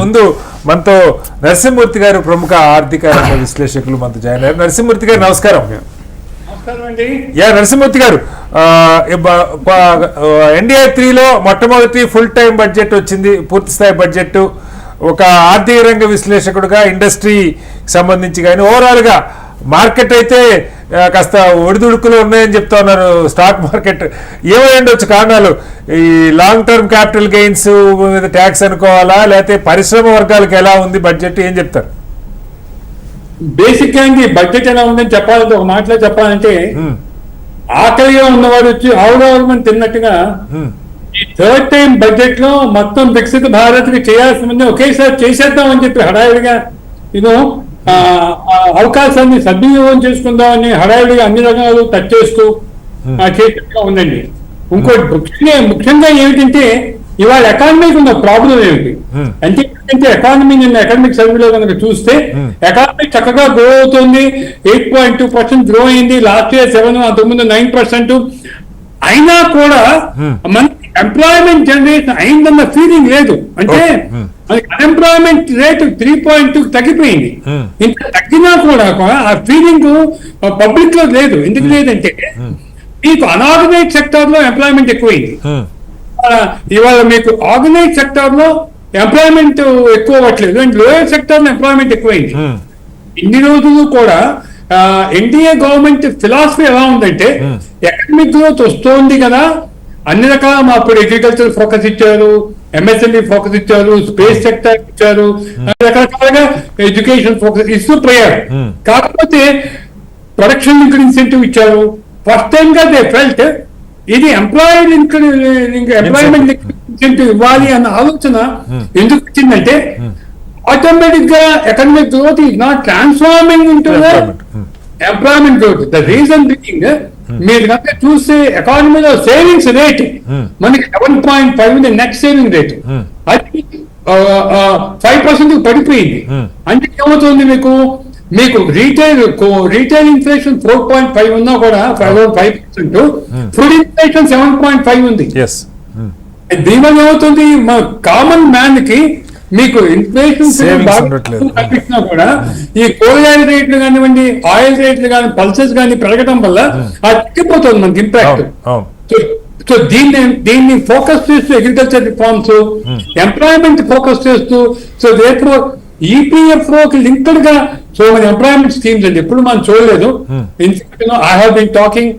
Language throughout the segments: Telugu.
ముందు మనతో నరసింహమూర్తి గారు ప్రముఖ ఆర్థిక రంగ విశ్లేషకులు మనతో జాయిన్ అయ్యారు. నరసింహమూర్తి గారు నమస్కారం. యా నరసింహమూర్తి గారు ఎన్డీఆర్ త్రీలో మొట్టమొదటి ఫుల్ టైం బడ్జెట్ వచ్చింది పూర్తి స్థాయి బడ్జెట్ ఒక ఆర్థిక రంగ విశ్లేషకుడుగా ఇండస్ట్రీ సంబంధించి కానీ ఓవరాల్గా మార్కెట్ అయితే కాస్త ఒడిదుడుకులు ఉన్నాయని చెప్తా ఉన్నారు. స్టాక్ మార్కెట్ ఏమై ఉండొచ్చు కారణాలు? ఈ లాంగ్ టర్మ్ క్యాపిటల్ గెయిన్స్ మీద ట్యాక్స్ అనుకోవాలా? లేకపోతే పరిశ్రమ వర్గాలకు ఎలా ఉంది బడ్జెట్ ఏం చెప్తారు? బేసిక్గా బడ్జెట్ ఎలా ఉందని చెప్పాలంటే ఒక మాటలో చెప్పాలంటే ఆకలిగా ఉన్నవారు వచ్చి ఆవురావురమని తిన్నట్టుగా ఈ థర్డ్ టైం బడ్జెట్లో మొత్తం వికసిత భారత్కి చేయాల్సింది ఒకేసారి చేసేద్దాం అని చెప్పి హడావిడిగా ఇదో అవకాశాన్ని సద్వినియోగం చేసుకుందామని హడావిడిగా అన్ని రకాలు టచ్ చేస్తూ ఆ, చేసేట్టుగా ఉందండి ఇంకోటి ముఖ్యంగా ముఖ్యంగా ఏమిటంటే ఇవాళ ఎకానమీకి ఉన్న ప్రాబ్లం ఏమిటి Hmm. అంటే అంటే ఎకానమీ నిన్న ఎకనామిక్ సర్వేలో కనుక చూస్తే Hmm. ఎకానమీ చక్కగా గ్రో అవుతుంది eight point two percent grow అయింది లాస్ట్ ఇయర్ సెవెన్ అంతకుముందు నైన్ పర్సెంట్ అయినా కూడా Hmm. మనకి ఎంప్లాయ్మెంట్ జనరేషన్ అయిందన్న ఫీలింగ్ లేదు అంటే. Hmm. Unemployment rate three point two తగ్గిపోయింది. Hmm. ఇంత తగ్గినా కూడా ఆ ఫీలింగ్ పబ్లిక్లో లేదు. ఎందుకు లేదంటే మీకు అనార్గనైజ్ సెక్టర్లో ఎంప్లాయ్మెంట్ ఎక్కువైంది ఇవాళ మీకు ఆర్గనైజ్ సెక్టర్లో ఎంప్లాయ్మెంట్ ఎక్కువ అవ్వట్లేదు. అండ్ లోయర్ సెక్టర్లో ఎంప్లాయ్మెంట్ ఎక్కువైంది ఇన్ని రోజులు కూడా ఎన్డీఏ గవర్నమెంట్ ఫిలాసఫీ ఎలా ఉందంటే Hmm. ఎకనామిక్ గ్రోత్ వస్తోంది కదా. అన్ని రకాల మా అప్పుడు అగ్రికల్చర్ ఫోకస్ ఇచ్చారు. ఎంఎస్ఎంఈ ఫోకస్ ఇచ్చారు స్పేస్ సెక్టర్ ఇచ్చారు రకరకాలుగా ఎడ్యుకేషన్ ఫోకస్ ఇస్తూ పోయారు Hmm. కాకపోతే ప్రొడక్షన్ లింక్డ్ ఇన్సెంటివ్ ఇచ్చారు ఫస్ట్ టైం గా దే ఫెల్ట్ ఇది employee linked employment linked incentive ఇవ్వాలి అన్న ఆలోచన Hmm. ఎందుకు వచ్చిందంటే ఆటోమేటిక్గా economic growth is not transforming into. Hmm. Employment growth the reason being మీరు కనుక చూస్తే ఎకానమీలో సేవింగ్స్ రేట్ Hmm. మనకి సెవెన్ పాయింట్ ఫైవ్ ఉంది నెట్ సేవింగ్ రేట్ Hmm. అది ఫైవ్ పర్సెంట్ పడిపోయింది. Hmm. అంటే ఏమవుతుంది మీకు? మీకు retail retail inflation four point five ఉన్నా కూడా five five percent food inflation seven point five ఉంది. ఉమ్, దీనివల్ల ఏమవుతుంది? మా కామన్ మ్యాన్కి మీకు ఇన్ఫ్లేషన్. తగ్గించినా కూడా ఈ కూరగాయల రేట్లు కానివ్వండి ఆయిల్ రేట్లు కానీ పల్సెస్ కానీ పెరగడం వల్ల అది తగ్గిపోతుంది మనకి ఇంపాక్ట్ సో దీన్ని దీన్ని ఫోకస్ చేస్తూ అగ్రికల్చర్ రిఫార్మ్స్ ఎంప్లాయ్మెంట్ ఫోకస్ చేస్తూ సో రేపు ఈపీఎఫ్ఓ కి లింక్డ్గా సో మన ఎంప్లాయ్మెంట్ స్కీమ్స్ అండి. ఎప్పుడు మనం చూడలేదు. Hmm. I have been talking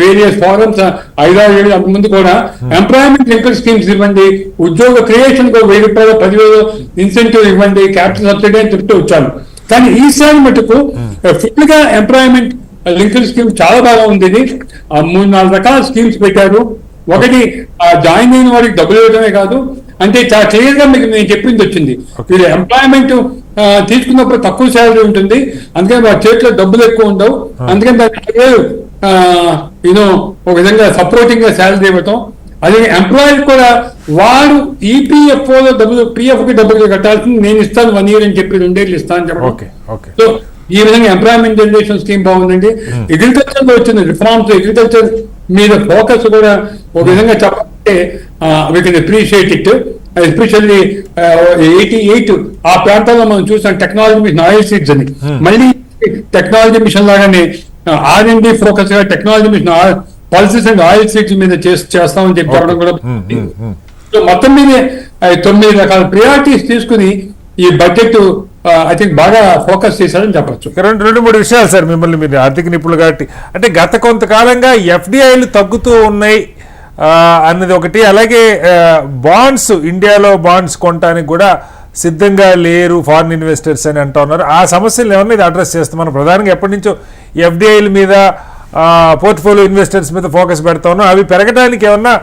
various forums ఐదారు ఏళ్ళు అంత ముందు కూడా ఎంప్లాయ్మెంట్ లింక్డ్ స్కీమ్స్ ఇవ్వండి ఉద్యోగ క్రియేషన్కు వెయ్యి రూపాయలు పదివేలు ఇన్సెంటివ్ ఇవ్వండి క్యాపిటల్ సబ్సిడీ అని చెప్తూ వచ్చాను. కానీ ఈసారి మటుకు ఫుల్గా ఎంప్లాయ్మెంట్ లింక్డ్ స్కీమ్ చాలా బాగా ఉంది ఇది. మూడు నాలుగు రకాల స్కీమ్స్ పెట్టారు. ఒకటి జాయిన్ అయిన వారికి డబ్బులు ఇవ్వడమే కాదు అంటే చాలా క్లియర్గా మీకు నేను చెప్పింది వచ్చింది. వీళ్ళు ఎంప్లాయ్మెంట్ తీసుకున్నప్పుడు తక్కువ శాలరీ ఉంటుంది. అందుకని వారి చేతిలో డబ్బులు ఎక్కువ ఉండవు. అందుకని దానికి యూనో ఒక విధంగా సపోర్టింగ్గా శాలరీ ఇవ్వటం. అదే ఎంప్లాయీ కూడా వాడు E ఈపీఎఫ్ఓ లో డబ్బులు పిఎఫ్కి డబ్బులు కట్టాల్సింది నేను ఇస్తాను వన్ ఇయర్ అని చెప్పి రెండేళ్ళు ఇస్తాను అని చెప్పడం. ఓకే సో ఈ విధంగా ఎంప్లాయ్మెంట్ జనరేషన్ స్కీమ్ బాగుందండి. అగ్రికల్చర్లో వచ్చిన రిఫార్మ్స్ అగ్రికల్చర్ మీద ఫోకస్ కూడా ఒక విధంగా చెప్పాలంటే we can appreciate it especially eighty eight ఆ ప్రాంతాల్లో మనం చూసాం టెక్నాలజీ మిషన్ ఆయిల్ సీడ్స్ అని. మళ్ళీ టెక్నాలజీ మిషన్ లాగానే R and D ఫోకస్గా technology mission policies and oil seeds మీద చేస్- చేస్తామని చెప్పి చెప్పడం కూడా ఉమ్. సో మొత్తం మీద తొమ్మిది రకాల ప్రియారిటీస్ తీసుకుని ఈ బడ్జెట్ ఐ థింక్ బాగా ఫోకస్ చేశారని చెప్పొచ్చు. రెండు రెండు మూడు విషయాలు సార్ మిమ్మల్ని మీరు ఆర్థిక నిపుణులు కాబట్టి అంటే గత కొంతకాలంగా ఎఫ్డిఐలు తగ్గుతూ ఉన్నాయి. అన్నది ఒకటి. అలాగే బాండ్స్ ఇండియాలో బాండ్స్ కొనడానికి కూడా సిద్ధంగా లేరు ఫారిన్ ఇన్వెస్టర్స్ అని అంటూ ఉన్నారు. ఆ సమస్యలు ఏమన్నా ఇది అడ్రస్ చేస్తాం మనం ప్రధానంగా ఎప్పటి నుంచో ఎఫ్డిఐల మీద పోర్ట్ఫోలియో ఇన్వెస్టర్స్ మీద ఫోకస్ పెడతా ఉన్నాం. అవి పెరగడానికి ఏమన్నా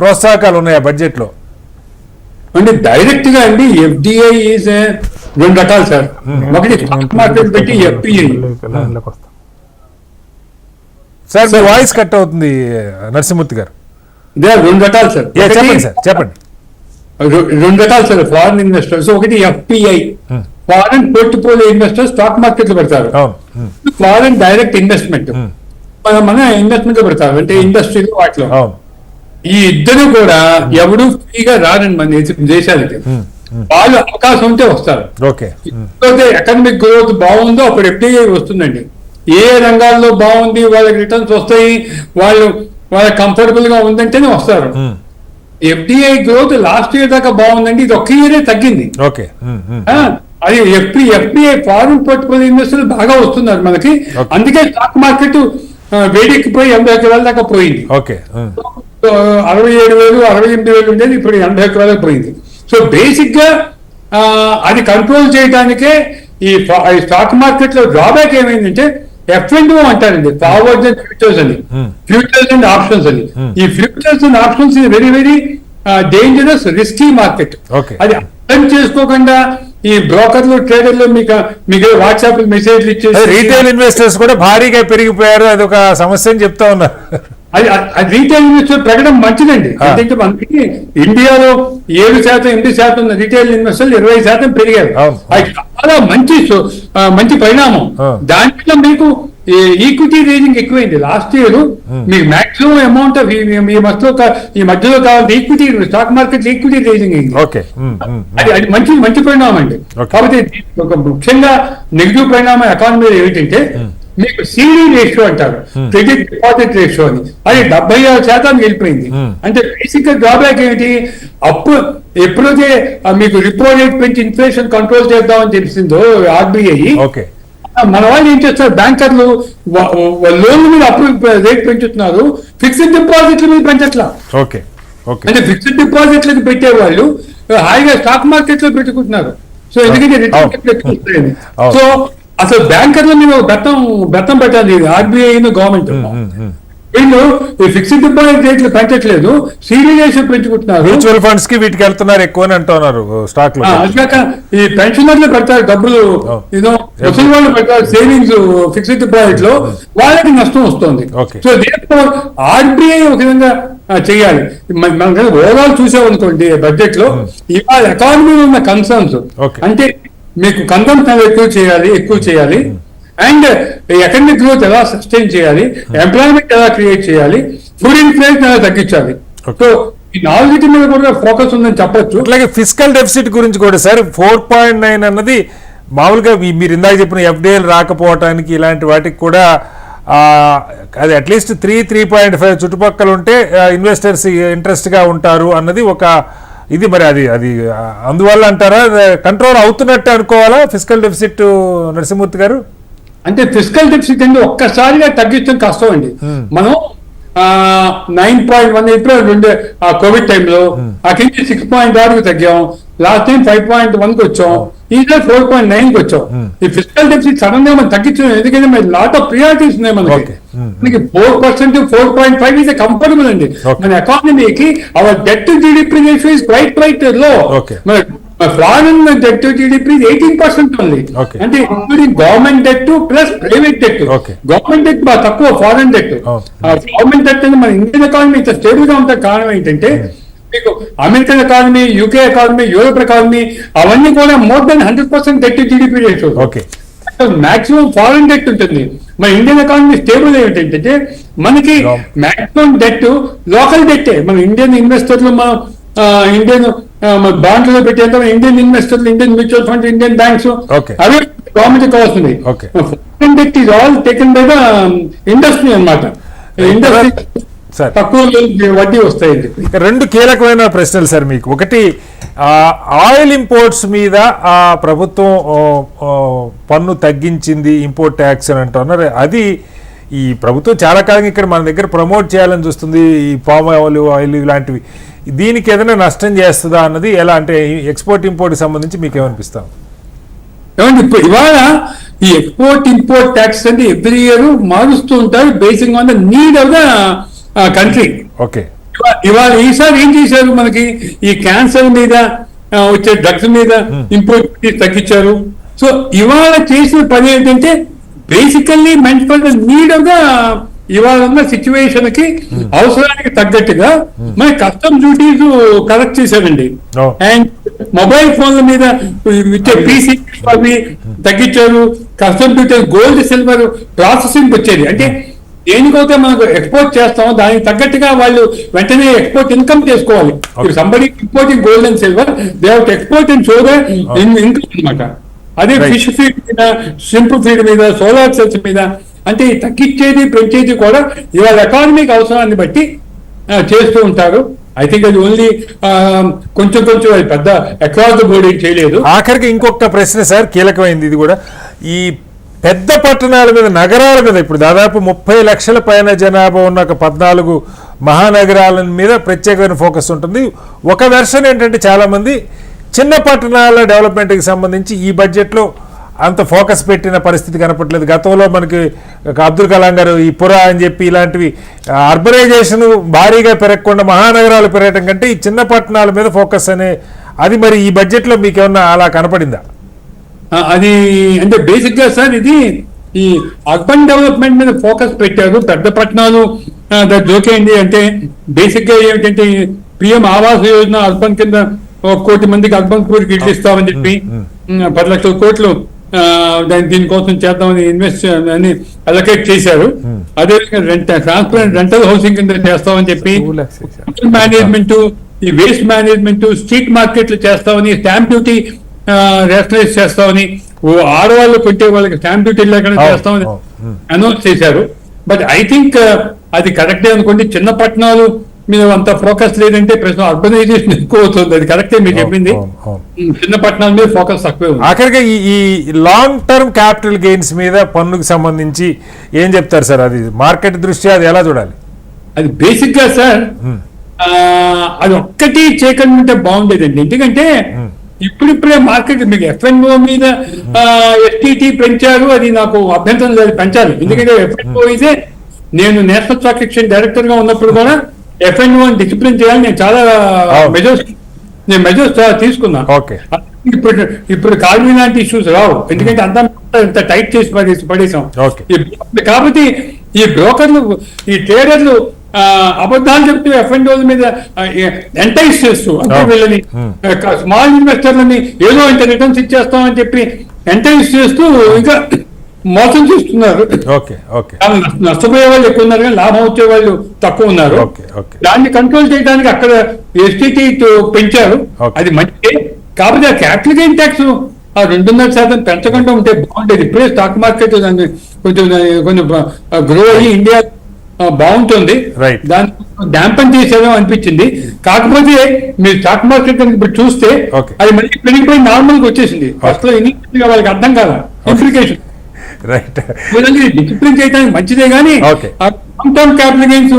ప్రోత్సాహకాలు ఉన్నాయా బడ్జెట్లో అంటే డైరెక్ట్గా అండి ఎఫ్డిఐ ఈజ్ రెండు రకాలు సార్. ఒకటి స్టాక్ మార్కెట్ పెట్టి ఎఫ్పిఐ సార్ మీ వాయిస్ కట్ అవుతుంది నరసింహమూర్తి గారు. దే ఆర్ రెండు రకాలు సార్ చెప్పండి సార్ చెప్పండి. రెండు రకాలు సార్ ఫారిన్ ఇన్వెస్టర్స్ ఒకటి FPI Hmm. Foreign portfolio investors stock మార్కెట్లో పెడతారు. Foreign direct investment Hmm. మన మన ఇన్వెస్ట్మెంట్లో పెడతారు. అంటే ఇండస్ట్రీలో వాటిలో. అవును ఈ ఇద్దరు కూడా ఎవడు ఫ్రీగా రారండి మన దేశ- దేశానికి వాళ్ళు అవకాశం ఉంటే వస్తారు. ఓకే ఎప్పుడైతే ఎకనామిక్ గ్రోత్ బాగుందో అప్పుడు ఎఫ్డీఐ వస్తుందండి. ఏ రంగాల్లో బాగుంది వాళ్ళకి రిటర్న్స్ వస్తాయి వాళ్ళు వాళ్ళ కంఫర్టబుల్గా ఉందంటేనే వస్తారు. ఎఫ్డిఐ గ్రోత్ లాస్ట్ ఇయర్ దాకా బాగుందండి. ఇది ఒక్క ఇయరే తగ్గింది. ఓకే. అది ఎఫ్పి ఎఫ్డిఐ ఫారిన్ పోర్ట్ఫోలియో ఇన్వెస్టర్లు బాగా వస్తున్నారు మనకి. అందుకే స్టాక్ మార్కెట్ వేడెక్కిపోయి ఎనభై ఎకరాల దాకా పోయింది. ఓకే అరవై ఏడు వేలు అరవై ఎనిమిది వేలు ఉండేది ఇప్పుడు ఎనభై ఎకరాలకు పోయింది. సో బేసిక్గా అది కంట్రోల్ చేయడానికే ఈ స్టాక్ మార్కెట్లో డ్రాబ్యాక్ ఏమైందంటే ఎఫ్ అండ్ అంటారండి ఫార్వర్డ్ అండ్ ఫ్యూచర్స్ అని. ఫ్యూచర్స్ అండ్ ఆప్షన్స్ అని Hmm. ఈ futures and options very very dangerous risky market. అది అర్థం చేసుకోకుండా ఈ బ్రోకర్లు ట్రేడర్లు మీకు మీకు వాట్సాప్ మెసేజ్లు ఇచ్చేసి రీటైల్ ఇన్వెస్టర్స్ కూడా భారీగా పెరిగిపోయారు అది ఒక సమస్య అని చెప్తా ఉన్నారు అది అది రీటైల్ ఇన్వెస్టర్ పెరగడం మంచిదండి. ఎందుకంటే మనకి ఇండియాలో ఏడు శాతం ఎనిమిది శాతం రీటైల్ ఇన్వెస్టర్లు ఇరవై శాతం పెరిగారు. అది చాలా మంచి మంచి పరిణామం. దాంట్లో మీకు ఈక్విటీ రేజింగ్ ఎక్కువైంది. లాస్ట్ ఇయర్ మీకు మాక్సిమం అమౌంట్ ఆఫ్ ఈ మధ్యలో ఈ మధ్యలో కావాలి equity stock market equity raising అయింది. అది అది మంచి మంచి పరిణామం అండి. కాబట్టి ముఖ్యంగా నెగిటివ్ పరిణామం ఎకానమీలో ఏమిటంటే మీకు సిడి రేషియో అంటారు. క్రెడిట్ డిపాజిట్ రేషియో అని. అది డెబ్బై ఆరు శాతానికి వెళ్ళిపోయింది. Hmm. అంటే బేసిక్గా డ్రాబ్యాక్ ఏమిటి? అప్పు ఎప్పుడైతే మీకు రిపో రేట్ పెంచి ఇన్ఫ్లేషన్ కంట్రోల్ చేద్దామని తెలిసిందో ఆర్బీఐ మన వాళ్ళు ఏం చేస్తారు బ్యాంకర్లు లోన్ మీద అప్పు రేట్ పెంచుతున్నారు. ఫిక్స్డ్ డిపాజిట్ల మీద పెంచట్లా. ఓకే. అంటే ఫిక్స్డ్ డిపాజిట్లకు పెట్టేవాళ్ళు హాయిగా స్టాక్ మార్కెట్లో పెట్టుకుంటున్నారు. సో ఎందుకంటే రిటర్న్. సో అసలు బ్యాంకర్ల మీద బెత్తం బెత్తం పెట్టాలి. RBI government. వీళ్ళు ఈ ఫిక్స్డ్ డిపాజిట్ రేట్లు పెంచట్లేదు సీరియస్ పెంచుకుంటున్నారు. మ్యూచువల్ ఫండ్స్కి వీటికి వెళ్తున్నారు ఎక్కువ అంటున్నారు స్టాక్లో ఈ పెన్షనర్లు పెడతారు డబ్బులు. ఏదో ముసలి వాళ్ళు పెడతారు సేవింగ్స్ ఫిక్స్డ్ డిపాజిట్లో. వాళ్ళకి నష్టం వస్తుంది. సో దీంతో ఆర్బీఐ ఒక విధంగా చేయాలి. మన- ఓవరాల్ చూసామనుకోండి బడ్జెట్లో ఇవాళ ఎకానమీలో ఉన్న కన్సర్న్స్. అంటే మీకు కన్సంప్షన్ ఎక్కువ చేయాలి ఎక్కువ చేయాలి. అండ్ ఎకనామిక్ గ్రోత్ ఎలా సస్టైన్ చేయాలి ఎంప్లాయ్మెంట్ ఎలా క్రియేట్ చేయాలి ఫుడ్ ఇన్ఫ్లేషన్ ఎలా తగ్గించాలి. సో ఈ నాలుగిటి మీద కూడా ఫోకస్ ఉందని చెప్పొచ్చు. అట్లాగే ఫిజికల్ డెఫిసిట్ గురించి కూడా సార్ ఫోర్ పాయింట్ నైన్ అన్నది మామూలుగా మీరు ఇందాక చెప్పిన ఎఫ్డిఎల్ రాకపోవటానికి ఇలాంటి వాటికి కూడా అది at least three three point five చుట్టుపక్కల ఉంటే ఇన్వెస్టర్స్ ఇంట్రెస్ట్గా ఉంటారు అన్నది ఒక ఇది మరి అది అది అందువల్ల అంటారా? కంట్రోల్ అవుతున్నట్టు అనుకోవాలా ఫిజికల్ డెఫిసిట్ నరసింహమూర్తి గారు? అంటే ఫిజికల్ డెఫిసిట్ అండి ఒక్కసారిగా తగ్గించడం కష్టం అండి. మనం నైన్ పాయింట్ వన్ ఎయిట్ రెండు ఆ కోవిడ్ టైంలో అక్కడి నుంచి సిక్స్ పాయింట్ ఆరుకు తగ్గాం లాస్ట్ టైం ఫైవ్ పాయింట్ వన్కి వచ్చాం ఈసారి ఫోర్ పాయింట్ నైన్కి వచ్చాం ఈ ఫిజికల్ డెఫిసిట్ సడన్గా మనం తగ్గించాం ఎందుకంటే మరి లాట్ ఆఫ్ ప్రియారిటీస్ ఉన్నాయి మనకి Okay. Hmm. మనకి four percent four point five is comfortable అండి. మన ఎకానమీకి our debt to GDP ratio is quite క్వైట్లో Okay. Foreign debt to GDP eighteen percent ఉంది. అంటే including government debt plus private debt. Government debt బాగా తక్కువ ఫారెన్ డెట్. గవర్నమెంట్ డెట్ అనేది మన ఇండియన్ ఎకానమీ ఇంత స్టేబుల్గా ఉంటే కారణం ఏంటంటే మీకు American economy UK economy Europe economy అవన్నీ కూడా more than hundred percent debt GDP ratio okay maximum foreign debt ఉంటుంది మన ఇండియన్ ఎకానమీ స్టేబుల్ ఏంటంటే మనకి. మాక్సిమం డెట్ లోకల్ డెట్టే మన ఇండియన్ ఇన్వెస్టర్లు మన ఇండియన్ బాండ్లలో పెట్టేంత ఇండియన్ ఇన్వెస్టర్లు Indian mutual fund Indian banks. అవి గవర్నమెంట్ కావాల్సింది. Foreign debt is all taken by the industry అనమాట ఇండస్ట్రీ. తక్కువ వడ్డీ వస్తాయండి ఇక రెండు కీలకమైన ప్రశ్నలు సార్ మీకు. ఒకటి ఆయిల్ ఇంపోర్ట్స్ మీద ఆ ప్రభుత్వం పన్ను తగ్గించింది ఇంపోర్ట్ ట్యాక్స్ అని అంటున్నారు. అది ఈ ప్రభుత్వం చాలా కాలంగా ఇక్కడ మన దగ్గర ప్రమోట్ చేయాలని చూస్తుంది. ఈ పామ్ ఆయిల్ ఆయిల్ ఇలాంటివి. దీనికి ఏదైనా నష్టం చేస్తుందా అన్నది ఎలా అంటే ఎక్స్పోర్ట్ ఇంపోర్ట్కి సంబంధించి మీకు ఏమనిపిస్తాం ఏమండి ఇప్పుడు ఇవాళ ఈ ఎక్స్పోర్ట్ ఇంపోర్ట్ ట్యాక్స్ అంటే ఎవ్రీ ఇయర్ మారుస్తూ ఉంటారు. Basing on the need of the country okay ఇవాళ ఈసారి ఏం చేశారు మనకి? ఈ క్యాన్సర్ మీద వచ్చే డ్రగ్స్ మీద ఇంపోర్ట్ తగ్గించారు. సో ఇవాళ చేసిన పని ఏంటంటే basically meant for the need of the ఇవాళ ఉన్న సిచ్యువేషన్కి అవసరానికి తగ్గట్టుగా మన కస్టమ్ డ్యూటీస్ కలెక్ట్ చేశారండి. అండ్ మొబైల్ ఫోన్ల మీద ఇచ్చే పీసీ అవి తగ్గించారు. Custom duty gold silver processing వచ్చేది. అంటే దేనికైతే మనకు ఎక్స్పోర్ట్ చేస్తామో దానికి తగ్గట్టుగా వాళ్ళు వెంటనే ఎక్స్పోర్ట్ ఇన్కమ్ చేసుకోవాలి. Somebody importing gold and silver they have export and show income అనమాట అదే. ఫిష్ ఫీడ్ మీద షింప్ ఫీడ్ మీద సోలార్ సెల్స్ మీద అంటే తగ్గించేది పెంచేది కూడా ఇవాళ ఎకానమీకి అవసరాన్ని బట్టి చేస్తూ ఉంటారు. ఐ థింక్ అది ఓన్లీ కొంచెం కొంచెం అది పెద్ద అక్రాస్ ద బోర్డ్ ఏం చేయలేదు. ఆఖరికి ఇంకొక ప్రశ్న సార్ కీలకమైంది ఇది కూడా. ఈ పెద్ద పట్టణాల మీద నగరాల మీద ఇప్పుడు దాదాపు ముప్పై లక్షల పైన జనాభా ఉన్న ఒక పద్నాలుగు మహానగరాల మీద ప్రత్యేకమైన ఫోకస్ ఉంటుంది. ఒక వెర్షన్ ఏంటంటే చాలామంది చిన్న పట్టణాల డెవలప్మెంట్కి సంబంధించి ఈ బడ్జెట్లో అంత ఫోకస్ పెట్టిన పరిస్థితి కనపట్లేదు గతంలో మనకి అబ్దుల్ కలాం గారు ఈ పురా అని చెప్పి ఇలాంటివి అర్బనైజేషన్ భారీగా పెరగకుండా మహానగరాలు పెరగడం కంటే ఈ చిన్న పట్టణాల మీద ఫోకస్ అనే అది మరి ఈ బడ్జెట్లో మీకు ఏమన్నా అలా కనపడిందా? అది అంటే బేసిక్గా సార్ ఇది ఈ అర్బన్ డెవలప్మెంట్ మీద ఫోకస్ పెట్టారు. పెద్ద పట్టణాలు జోకేయండి అంటే బేసిక్గా ఏమిటంటే పిఎం ఆవాస్ యోజన అర్బన్ కింద ఒక కోటి మందికి అర్బన్ పూర్కి ఇట్లు ఇస్తామని చెప్పి పది లక్షల కోట్లు దాని దీనికోసం చేద్దామని ఇన్వెస్ట్ అని అలొకేట్ చేశారు. అదే రెంట్ ట్రాన్స్పరెంట్ రెంటల్ హౌసింగ్ కింద చేస్తామని చెప్పి మేనేజ్మెంట్ ఈ వేస్ట్ మేనేజ్మెంట్ స్ట్రీట్ మార్కెట్లు చేస్తామని స్టాంప్ డ్యూటీ రేషనలైజ్ చేస్తామని ఆడవాళ్ళు కొట్టే వాళ్ళకి స్టాంప్ డ్యూటీ లేకుండా చేస్తామని. అనౌన్స్ చేశారు. బట్ ఐ థింక్ అది కరెక్టే అనుకోండి. చిన్న పట్టణాలు మీద అంత ఫోకస్ లేదంటే ప్రశ్న అర్బనైజేషన్ ఎక్కువ అవుతుంది. అది కరెక్టే మీరు చెప్పింది. చిన్న పట్టణాల మీద ఫోకస్ తక్కువే ఉంది. ఆఖరిగా ఈ లాంగ్ టర్మ్ క్యాపిటల్ గెయిన్స్ మీద పన్నుకు సంబంధించి ఏం చెప్తారు సార్? అది మార్కెట్ దృష్ట్యా అది ఎలా చూడాలి? అది బేసిక్గా సార్ అది ఒక్కటి చేయకుండా ఉంటే బాగుండేదండి. ఎందుకంటే ఇప్పుడిప్పుడే మార్కెట్ మీకు ఎఫ్ఎన్ఓ మీద ఎస్టీటీ పెంచారు. అది నాకు అభ్యంతరం లేదు. పెంచాలి. ఎందుకంటే ఎఫ్ఎన్ఓ అయితే నేను నేషనల్ స్టాక్ ఎక్స్చేంజ్ డైరెక్టర్గా ఉన్నప్పుడు కూడా ఎఫ్ఎన్ఓ డిసిప్లిన్ చేయాలి నేను చాలా. మెజర్స్ నేను మెజర్స్ తీసుకున్నా ఓకే ఇప్పుడు ఇప్పుడు కార్మి లాంటి ఇష్యూస్ రావు ఎందుకంటే అంతా ఇంత టైట్ చేసి పడేసి పడేసాం కాబట్టి ఈ బ్రోకర్లు ఈ ట్రేడర్లు అబద్ధాలు చెప్తూ ఎఫ్ఎండోల మీద ఎంటైజ్ చేస్తూ అంటే. వీళ్ళని. స్మాల్ ఇన్వెస్టర్లని ఏదో ఇంత రిటర్న్స్ ఇచ్చేస్తామని చెప్పి ఎంటైజ్ చేస్తూ ఇంకా మోసం చేస్తున్నారు. Okay okay. నష్టపోయే వాళ్ళు ఎక్కువ ఉన్నారు కానీ లాభం వచ్చే వాళ్ళు తక్కువ ఉన్నారు. Okay okay. దాన్ని కంట్రోల్ చేయడానికి అక్కడ ఎస్టీటీ పెంచారు. అది మంచిదే. కాకపోతే ఆ క్యాపిటల్ గెయిన్ ట్యాక్స్ ఆ రెండున్నర శాతం పెంచకుండా ఉంటే బాగుండేది. ఇప్పుడే స్టాక్ మార్కెట్ దాన్ని కొంచెం కొంచెం గ్రో అయ్యి ఇండియా బాగుంటుంది. దాన్ని డాంపన్ చేసేదో అనిపించింది. కాకపోతే మీరు స్టాక్ మార్కెట్ కనుక ఇప్పుడు చూస్తే. అది మళ్ళీ పెరిగిపోయి నార్మల్గా వచ్చేసింది. ఫస్ట్లో ఇనిషియల్గా వాళ్ళకి అర్థం కాదా ఇంప్లికేషన్ రైట్ డిసిప్లిన్ చేయడానికి మంచిదే కానీ Okay. Long term capital gains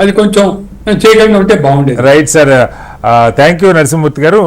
అది కొంచెం చేయగలిగి ఉంటే బాగుండేది. Right sir thank you Narasimhamurthy garu